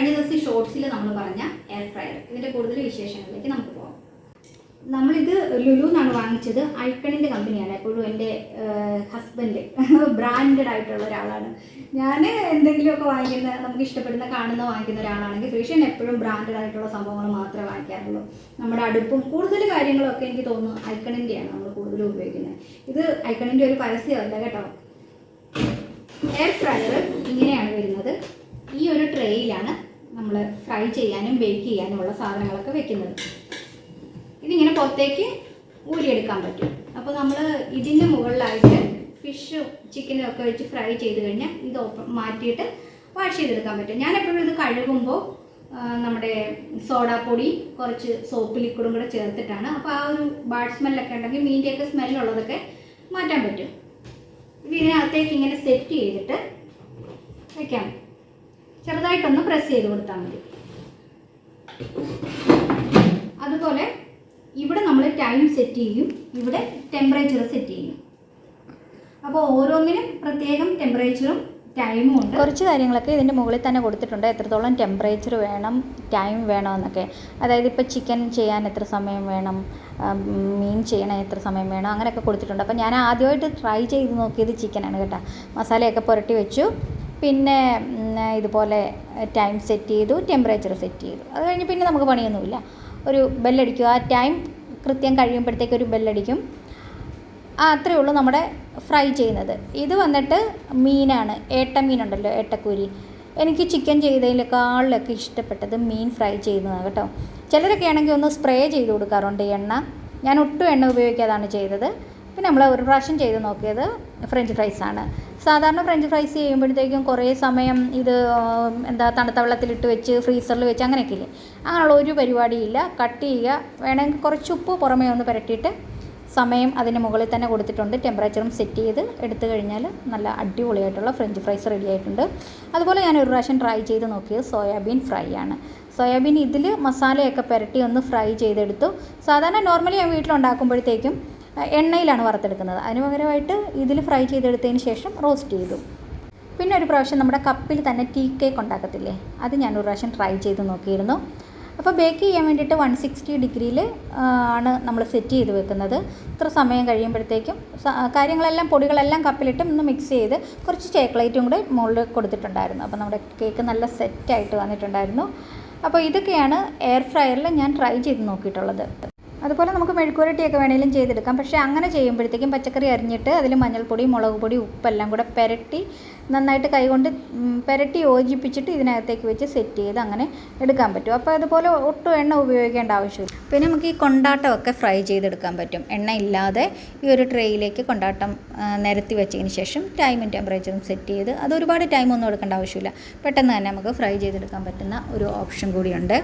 കഴിഞ്ഞ ദിവസം ഷോർട്സിൽ നമ്മൾ പറഞ്ഞ എയർ ഫ്രയർ ഇതിന്റെ കൂടുതൽ വിശേഷങ്ങളിലേക്ക് നമുക്ക് പോകാം. നമ്മളിത് ലുലു എന്നാണ് വാങ്ങിച്ചത്. ഐക്കണിന്റെ കമ്പനിയാണ്. എപ്പോഴും എന്റെ ഹസ്ബൻഡ് ബ്രാൻഡഡ് ആയിട്ടുള്ള ഒരാളാണ്. ഞാൻ എന്തെങ്കിലുമൊക്കെ വാങ്ങിക്കുന്ന നമുക്ക് ഇഷ്ടപ്പെടുന്ന കാണുന്ന വാങ്ങിക്കുന്ന ഒരാളാണെങ്കിൽ ഫ്രീഷൻ എപ്പോഴും ബ്രാൻഡഡ് ആയിട്ടുള്ള സംഭവങ്ങൾ മാത്രമേ വാങ്ങിക്കാറുള്ളൂ. നമ്മുടെ അടുപ്പും കൂടുതൽ കാര്യങ്ങളൊക്കെ എനിക്ക് തോന്നുന്നു ഐക്കണിന്റെയാണ് നമ്മൾ കൂടുതലും ഉപയോഗിക്കുന്നത്. ഇത് ഐക്കണിന്റെ ഒരു പരസ്യമല്ല കേട്ടോ. എയർ ഫ്രയർ ഇങ്ങനെയാണ് വരുന്നത്. ഈ ഒരു ട്രേയിലാണ് നമ്മൾ ഫ്രൈ ചെയ്യാനും ബേക്ക് ചെയ്യാനുമുള്ള സാധനങ്ങളൊക്കെ വെക്കുന്നത്. ഇതിങ്ങനെ പുറത്തേക്ക് ഊരിയെടുക്കാൻ പറ്റും. അപ്പോൾ നമ്മൾ ഇതിന്റെ മുകളിലായിട്ട് ഫിഷും ചിക്കനും ഒക്കെ വെച്ച് ഫ്രൈ ചെയ്ത് കഴിഞ്ഞാൽ ഇത് ഓപ്പൺ മാറ്റിയിട്ട് വാഷ് ചെയ്തെടുക്കാൻ പറ്റും. ഞാൻ എപ്പോഴും ഇത് കഴുകുമ്പോൾ നമ്മുടെ സോഡാപ്പൊടി കുറച്ച് സോപ്പ് ലിക്വിഡും കൂടെ ചേർത്തിട്ടാണ്. അപ്പോൾ ആ ഒരു ബാഡ് സ്മെല്ലൊക്കെ ഉണ്ടെങ്കിൽ മീന്റെയൊക്കെ സ്മെല്ലുള്ളതൊക്കെ മാറ്റാൻ പറ്റും. ഇത് ഇതിനകത്തേക്ക് ഇങ്ങനെ സെറ്റ് ചെയ്തിട്ട് വെക്കാം. ചെറുതായിട്ടൊന്ന് പ്രസ് ചെയ്ത് കൊടുത്താൽ മതി. അതുപോലെ ഇവിടെ നമ്മൾ ടൈം സെറ്റ് ചെയ്യും. ഇവിടെ ടെമ്പറേച്ചർ സെറ്റ് ചെയ്യും. അപ്പോൾ ഓരോന്നിനും പ്രത്യേകം ടെമ്പറേച്ചറും ടൈമും ഉണ്ട്. കുറച്ച് കാര്യങ്ങളൊക്കെ ഇതിന്റെ മുകളിൽ തന്നെ കൊടുത്തിട്ടുണ്ട്. എത്രത്തോളം ടെമ്പറേച്ചർ വേണം ടൈം വേണം എന്നൊക്കെ. അതായത് ഇപ്പോൾ ചിക്കൻ ചെയ്യാൻ എത്ര സമയം വേണം മീൻ ചെയ്യണം എത്ര സമയം വേണം അങ്ങനെയൊക്കെ കൊടുത്തിട്ടുണ്ട്. അപ്പോൾ ഞാൻ ആദ്യമായിട്ട് ട്രൈ ചെയ്ത് നോക്കിയത് ചിക്കനാണ് കേട്ടോ. മസാലയൊക്കെ പുരട്ടി വെച്ചു. പിന്നെ ഇതുപോലെ ടൈം സെറ്റ് ചെയ്തു ടെമ്പറേച്ചർ സെറ്റ് ചെയ്തു. അത് കഴിഞ്ഞ് പിന്നെ നമുക്ക് പണിയൊന്നുമില്ല. ഒരു ബെല്ലടിക്കും ആ ടൈം കൃത്യം കഴിയുമ്പോഴത്തേക്ക് ഒരു ബെല്ലടിക്കും അത്രയേ ഉള്ളൂ നമ്മുടെ ഫ്രൈ ചെയ്യുന്നത്. ഇത് വന്നിട്ട് മീനാണ്. ഏട്ട മീനുണ്ടല്ലോ ഏട്ടക്കൂരി. എനിക്ക് ചിക്കൻ ചെയ്തതിനേക്കാളിലൊക്കെ ഇഷ്ടപ്പെട്ടത് മീൻ ഫ്രൈ ചെയ്യുന്നതാണ് കേട്ടോ. ചിലരൊക്കെ ആണെങ്കിൽ ഒന്ന് സ്പ്രേ ചെയ്ത് കൊടുക്കാറുണ്ട് എണ്ണ. ഞാൻ ഒട്ടും എണ്ണ ഉപയോഗിക്കാതാണ് ചെയ്തത്. പിന്നെ നമ്മൾ ഒരു പ്രാവശ്യം ചെയ്ത് നോക്കിയത് ഫ്രഞ്ച് ഫ്രൈസാണ് സാധാരണ ഫ്രഞ്ച് ഫ്രൈസ് ചെയ്യുമ്പോഴത്തേക്കും കുറേ സമയം ഇത് എന്താ തണുത്ത വെള്ളത്തിലിട്ട് വെച്ച് ഫ്രീസറിൽ വെച്ച് അങ്ങനെയൊക്കെ ഇല്ലേ അങ്ങനെയുള്ള ഒരു പരിപാടിയില്ല. കട്ട് ചെയ്യുക. വേണമെങ്കിൽ കുറച്ച് ഉപ്പ് പുറമേ ഒന്ന് പുരട്ടിയിട്ട് സമയം അതിന് മുകളിൽ തന്നെ കൊടുത്തിട്ടുണ്ട്. ടെമ്പറേച്ചറും സെറ്റ് ചെയ്ത് എടുത്തു കഴിഞ്ഞാൽ നല്ല അടിപൊളിയായിട്ടുള്ള ഫ്രഞ്ച് ഫ്രൈസ് റെഡി ആയിട്ടുണ്ട്. അതുപോലെ ഞാൻ ഒരു പ്രാവശ്യം ട്രൈ ചെയ്ത് നോക്കിയത് സോയാബീൻ ഫ്രൈ ആണ്. സോയാബീൻ ഇതിൽ മസാലയൊക്കെ പുരട്ടി ഒന്ന് ഫ്രൈ ചെയ്തെടുത്തു. സാധാരണ നോർമലി ഞാൻ വീട്ടിലുണ്ടാക്കുമ്പോഴത്തേക്കും എണ്ണയിലാണ് വറുത്തെടുക്കുന്നത്. അതിന് പകരമായിട്ട് ഇതിൽ ഫ്രൈ ചെയ്തെടുത്തതിന് ശേഷം റോസ്റ്റ് ചെയ്തു. പിന്നെ ഒരു പ്രാവശ്യം നമ്മുടെ കപ്പിൽ തന്നെ ടീ കേക്ക് ഉണ്ടാക്കത്തില്ലേ? അത് ഞാൻ ഒരു പ്രാവശ്യം ട്രൈ ചെയ്ത് നോക്കിയിരുന്നു. അപ്പോൾ ബേക്ക് ചെയ്യാൻ വേണ്ടിയിട്ട് വൺ സിക്സ്റ്റി ഡിഗ്രിയിൽ ആണ് നമ്മൾ സെറ്റ് ചെയ്ത് വെക്കുന്നത്. ഇത്ര സമയം കഴിയുമ്പോഴത്തേക്കും കാര്യങ്ങളെല്ലാം പൊടികളെല്ലാം കപ്പിലിട്ട് ഒന്ന് മിക്സ് ചെയ്ത് കുറച്ച് ചോക്ലേറ്റും കൂടെ മുകളിൽ കൊടുത്തിട്ടുണ്ടായിരുന്നു. അപ്പോൾ നമ്മുടെ കേക്ക് നല്ല സെറ്റായിട്ട് വന്നിട്ടുണ്ടായിരുന്നു. അപ്പോൾ ഇതൊക്കെയാണ് എയർ ഫ്രയറിൽ ഞാൻ ട്രൈ ചെയ്ത് നോക്കിയിട്ടുള്ളത്. അതുപോലെ നമുക്ക് മെഴുക്കുരട്ടിയൊക്കെ വേണമെങ്കിലും ചെയ്തെടുക്കാം. പക്ഷേ അങ്ങനെ ചെയ്യുമ്പോഴത്തേക്കും പച്ചക്കറി അരിഞ്ഞിട്ട് അതിൽ മഞ്ഞൾപ്പൊടി മുളക് പൊടി ഉപ്പെല്ലാം കൂടെ പെരട്ടി നന്നായിട്ട് കൈകൊണ്ട് പുരട്ടി യോജിപ്പിച്ചിട്ട് ഇതിനകത്തേക്ക് വെച്ച് സെറ്റ് ചെയ്ത് അങ്ങനെ എടുക്കാൻ പറ്റും. അപ്പോൾ അതുപോലെ ഒട്ടും എണ്ണ ഉപയോഗിക്കേണ്ട ആവശ്യമില്ല. പിന്നെ നമുക്ക് ഈ കൊണ്ടാട്ടമൊക്കെ ഫ്രൈ ചെയ്തെടുക്കാൻ പറ്റും. എണ്ണ ഇല്ലാതെ ഈ ഒരു ട്രേയിലേക്ക് കൊണ്ടാട്ടം നിരത്തി വെച്ചതിന് ശേഷം ടൈമും ടെമ്പറേച്ചറും സെറ്റ് ചെയ്ത് അത് ഒരുപാട് ടൈമൊന്നും എടുക്കേണ്ട ആവശ്യമില്ല. പെട്ടെന്ന് തന്നെ നമുക്ക് ഫ്രൈ ചെയ്തെടുക്കാൻ പറ്റുന്ന ഒരു ഓപ്ഷൻ കൂടിയുണ്ട്.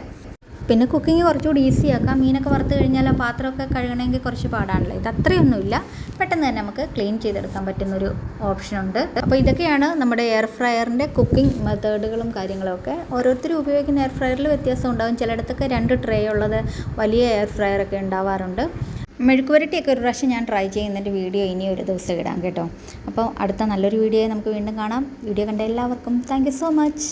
പിന്നെ കുക്കിംഗ് കുറച്ചുകൂടി ഈസി ആക്കാം. മീനൊക്കെ വറുത്ത് കഴിഞ്ഞാൽ ആ പാത്രമൊക്കെ കഴുകണമെങ്കിൽ കുറച്ച് പാടാണല്ലോ. ഇത് അത്രയൊന്നുമില്ല. പെട്ടെന്ന് തന്നെ നമുക്ക് ക്ലീൻ ചെയ്തെടുക്കാൻ പറ്റുന്നൊരു ഓപ്ഷനുണ്ട് അപ്പോൾ ഇതൊക്കെയാണ് നമ്മുടെ എയർ ഫ്രയറിന്റെ കുക്കിംഗ് മെത്തേഡുകളും കാര്യങ്ങളൊക്കെ. ഓരോരുത്തരും ഉപയോഗിക്കുന്ന എയർ ഫ്രയറിൽ വ്യത്യാസം ഉണ്ടാകും ചിലയിടത്തൊക്കെ രണ്ട് ട്രേ ഉള്ളത് വലിയ എയർ ഫ്രയറൊക്കെ ഉണ്ടാവാറുണ്ട്. മെഴുക്കുവരട്ടിയൊക്കെ ഒരു പ്രാവശ്യം ഞാൻ ട്രൈ ചെയ്യുന്നതിന്റെ വീഡിയോ ഇനി ഒരു ദിവസം ഇടാം കേട്ടോ. അപ്പോൾ അടുത്ത നല്ലൊരു വീഡിയോ നമുക്ക് വീണ്ടും കാണാം. വീഡിയോ കണ്ട എല്ലാവർക്കും താങ്ക് സോ മച്ച്